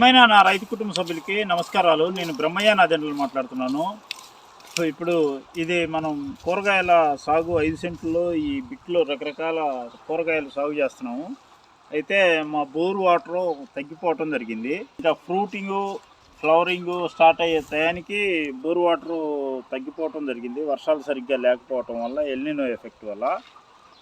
ప్రియమైన నా రైతు కుటుంబ సభ్యులకి నమస్కారాలు. నేను బ్రహ్మయ్య నాదెండ్లు మాట్లాడుతున్నాను. సో ఇప్పుడు ఇది మనం కూరగాయల సాగు ఐదు సెంట్లో ఈ బిట్లో రకరకాల కూరగాయలు సాగు చేస్తున్నాము. అయితే మా బోర్ వాటర్ తగ్గిపోవటం జరిగింది. ఇంకా ఫ్రూటింగ్ ఫ్లవరింగ్ స్టార్ట్ అయ్యే టయానికి బోర్ వాటర్ తగ్గిపోవటం జరిగింది. వర్షాలు సరిగ్గా లేకపోవటం వల్ల ఎల్నినో ఎఫెక్ట్ వల్ల.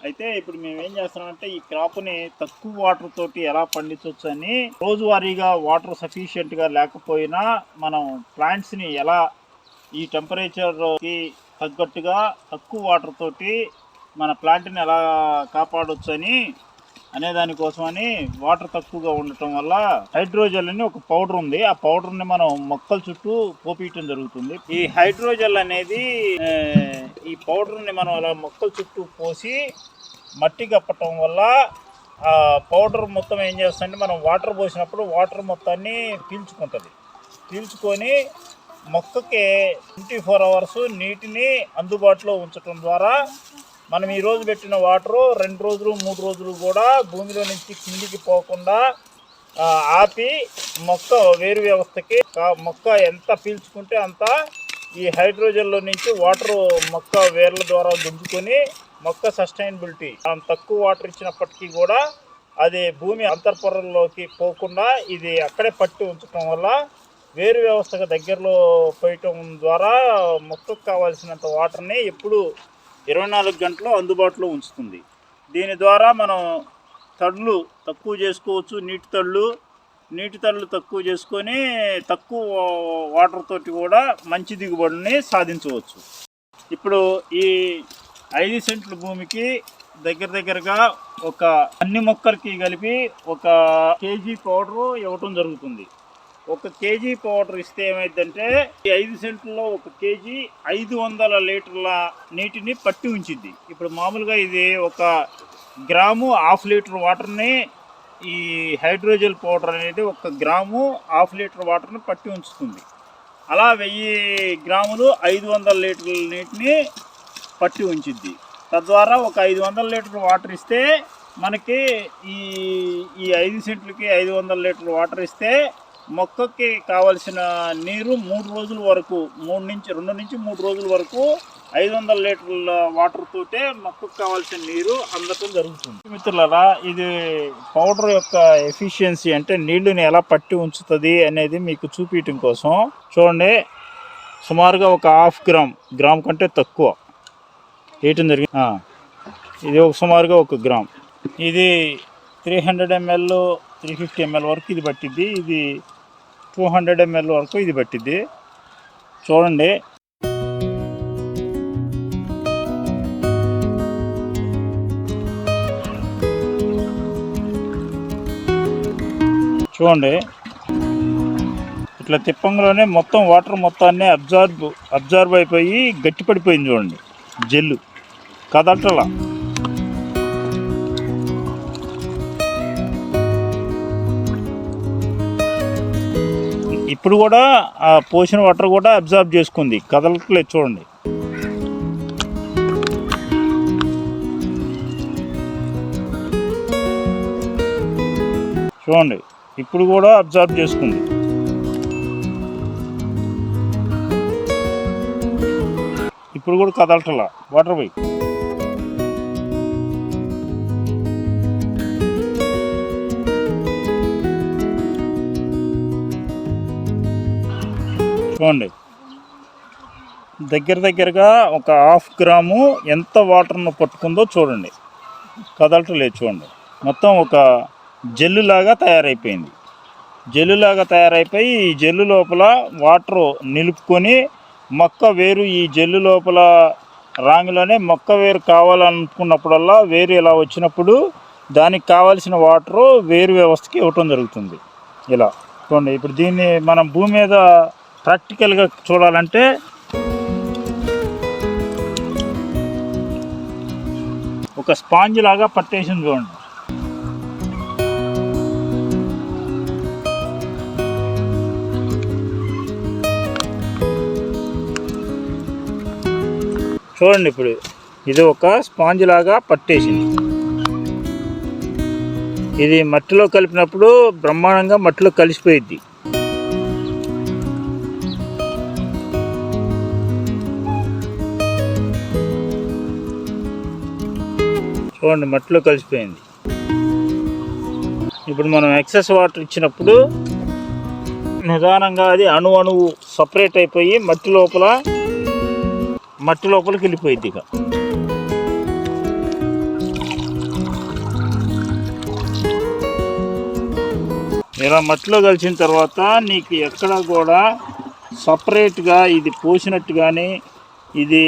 అయితే ఇప్పుడు మేము ఏం చేస్తున్నామంటే ఈ క్రాప్ని తక్కువ వాటర్ తోటి ఎలా పండించవచ్చు అని రోజువారీగా వాటర్ సఫిషియెంట్గా లేకపోయినా మనం ప్లాంట్స్ని ఎలా ఈ టెంపరేచర్కి తగ్గట్టుగా తక్కువ వాటర్ తోటి మన ప్లాంట్ని ఎలా కాపాడవచ్చు అని అనే దానికోసమని వాటర్ తక్కువగా ఉండటం వల్ల హైడ్రోజెల్ అని ఒక పౌడర్ ఉంది. ఆ పౌడర్ని మనం మొక్కల చుట్టూ పోపీయటం జరుగుతుంది. ఈ హైడ్రోజెల్ అనేది ఈ పౌడర్ని మనం అలా మొక్కల చుట్టూ పోసి మట్టి కప్పటం వల్ల పౌడర్ మొత్తం ఏం చేస్తుందంటే మనం వాటర్ పోసినప్పుడు వాటర్ మొత్తాన్ని పీల్చుకుంటుంది. పీల్చుకొని మొక్కకి ట్వంటీ ఫోర్ అవర్స్ నీటిని అందుబాటులో ఉంచడం ద్వారా మనం ఈ రోజు పెట్టిన వాటరు రెండు రోజులు మూడు రోజులు కూడా భూమిలో నుంచి కిందికి పోకుండా ఆపి మొక్క వేరు వ్యవస్థకి మొక్క ఎంత పీల్చుకుంటే అంత ఈ హైడ్రోజన్లో నుంచి వాటర్ మొక్క వేర్ల ద్వారా దుంపుకొని మొక్క సస్టైనబిలిటీ. మనం తక్కువ వాటర్ ఇచ్చినప్పటికీ కూడా అది భూమి అంతర్పొరల్లోకి పోకుండా ఇది అక్కడే పట్టి ఉంచడం వల్ల వేరు వ్యవస్థకు దగ్గరలో పోయటం ద్వారా మొక్కకు కావాల్సినంత వాటర్ని ఎప్పుడు ఇరవై నాలుగు గంటలు అందుబాటులో ఉంచుతుంది. దీని ద్వారా మనం తడులు తక్కువ చేసుకోవచ్చు. నీటి తడులు నీటి తడులు తక్కువ చేసుకొని తక్కువ వాటర్ తోటి కూడా మంచి దిగుబడిని సాధించవచ్చు. ఇప్పుడు ఈ ఐదు సెంట్ల భూమికి దగ్గర దగ్గరగా ఒక అన్ని మొక్కలకి కలిపి ఒక కేజీ పౌడరు ఇవ్వటం జరుగుతుంది. ఒక కేజీ పౌడర్ ఇస్తే ఏమైందంటే ఈ ఐదు సెంట్లలో ఒక కేజీ ఐదు వందల లీటర్ల నీటిని పట్టి ఉంచిద్ది ఇప్పుడు మామూలుగా ఇది ఒక గ్రాము హాఫ్ లీటర్ వాటర్ని ఈ హైడ్రోజల్ పౌడర్ అనేది ఒక గ్రాము హాఫ్ లీటర్ వాటర్ని పట్టి ఉంచుతుంది. అలా వెయ్యి గ్రాములు ఐదు వందల లీటర్ల నీటిని పట్టి ఉంచిద్ది. తద్వారా ఒక ఐదు వందల లీటర్ వాటర్ ఇస్తే మనకి ఈ ఈ ఐదు సెంట్లకి ఐదు వందల లీటర్ వాటర్ ఇస్తే మొక్కకి కావలసిన నీరు మూడు రోజుల వరకు మూడు నుంచి రెండు నుంచి మూడు రోజుల వరకు ఐదు వందల లీటర్ల వాటర్ తోటే మొక్కకు కావాల్సిన నీరు అందటం జరుగుతుంది. మిత్రులరా ఇది పౌడర్ యొక్క ఎఫిషియన్సీ అంటే నీళ్ళుని ఎలా పట్టి ఉంచుతుంది అనేది మీకు చూపించడం కోసం చూడండి. సుమారుగా ఒక హాఫ్ గ్రామ్ గ్రామ్ కంటే తక్కువ. వేయటం జరిగింది. ఇది ఒక సుమారుగా ఒక గ్రామ్. ఇది three hundred ML three fifty ML వరకు ఇది పట్టిద్ది. ఇది టూ హండ్రెడ్ ఎంఎల్ వరకు ఇది పట్టిద్ది. చూడండి. చూడండి. ఇట్లా తిప్పంలోనే మొత్తం వాటర్ మొత్తాన్ని అబ్జార్బ్ అబ్జార్బ్ అయిపోయి గట్టిపడిపోయింది చూడండి. జెల్లు. కదలటలా ఇప్పుడు కూడా ఆ పోసిన వాటర్ కూడా అబ్జార్బ్ చేసుకుంది. కదలట్లేదు చూడండి. చూడండి ఇప్పుడు కూడా అబ్జార్బ్ చేసుకుంది. ఇప్పుడు కూడా కదలటలా? వాటర్ పోయి. చూడండి. దగ్గర దగ్గరగా ఒక హాఫ్ గ్రాము ఎంత వాటర్ను పట్టుకుందో చూడండి. కదలటలేదు చూడండి. మొత్తం ఒక జెల్లు లాగా తయారైపోయింది. జల్లులాగా తయారైపోయి ఈ జెల్లు లోపల వాటర్ నిలుపుకొని మొక్క వేరు ఈ జెల్లు లోపల రాంగిలోనే మొక్క వేరు కావాలనుకున్నప్పుడల్లా వేరు ఇలా వచ్చినప్పుడు దానికి కావాల్సిన వాటరు వేరు వ్యవస్థకి ఇవ్వటం జరుగుతుంది. ఇలా. చూడండి ఇప్పుడు దీన్ని మనం భూమి మీద ప్రాక్టికల్గా చూడాలంటే ఒక స్పాంజ్ లాగా పట్టేసింది చూడండి. చూడండి ఇప్పుడు ఇది ఒక స్పాంజ్ లాగా పట్టేసింది. ఇది మట్టిలో కలిపినప్పుడు బ్రహ్మాండంగా మట్టిలో కలిసిపోయిద్ది. చూడండి మట్టిలో కలిసిపోయింది. ఇప్పుడు మనం ఎక్సెస్ వాటర్ ఇచ్చినప్పుడు నిదానంగా అది అణు అణువు సపరేట్ అయిపోయి మట్టి లోపల మట్టి లోపలికి వెళ్ళిపోయింది ఇక. ఇలా మట్టిలో కలిసిన తర్వాత నీకు ఎక్కడ కూడా సపరేట్గా ఇది పోసినట్టు కానీ ఇది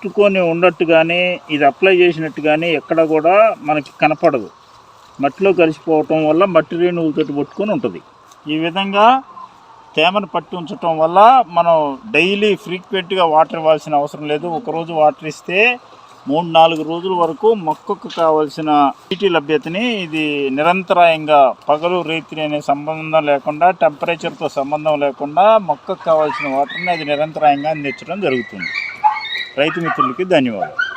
పట్టుకొని ఉన్నట్టు కానీ ఇది అప్లై చేసినట్టు కానీ ఎక్కడ కూడా మనకి కనపడదు. మట్టిలో కలిసిపోవటం వల్ల మట్టి రేణువులతో పట్టుకొని ఉంటుంది. ఈ విధంగా తేమను పట్టి ఉంచటం వల్ల మనం డైలీ ఫ్రీక్వెంట్గా వాటర్ ఇవ్వాల్సిన అవసరం లేదు. ఒకరోజు వాటర్ ఇస్తే మూడు నాలుగు రోజుల వరకు మొక్కకు కావలసిన నీటి లభ్యతని ఇది నిరంతరాయంగా పగలు రైతులు అనే సంబంధం లేకుండా టెంపరేచర్తో సంబంధం లేకుండా మొక్కకు కావాల్సిన వాటర్ని అది నిరంతరాయంగా అందించడం జరుగుతుంది. రైతు మిత్రులకి ధన్యవాదాలు.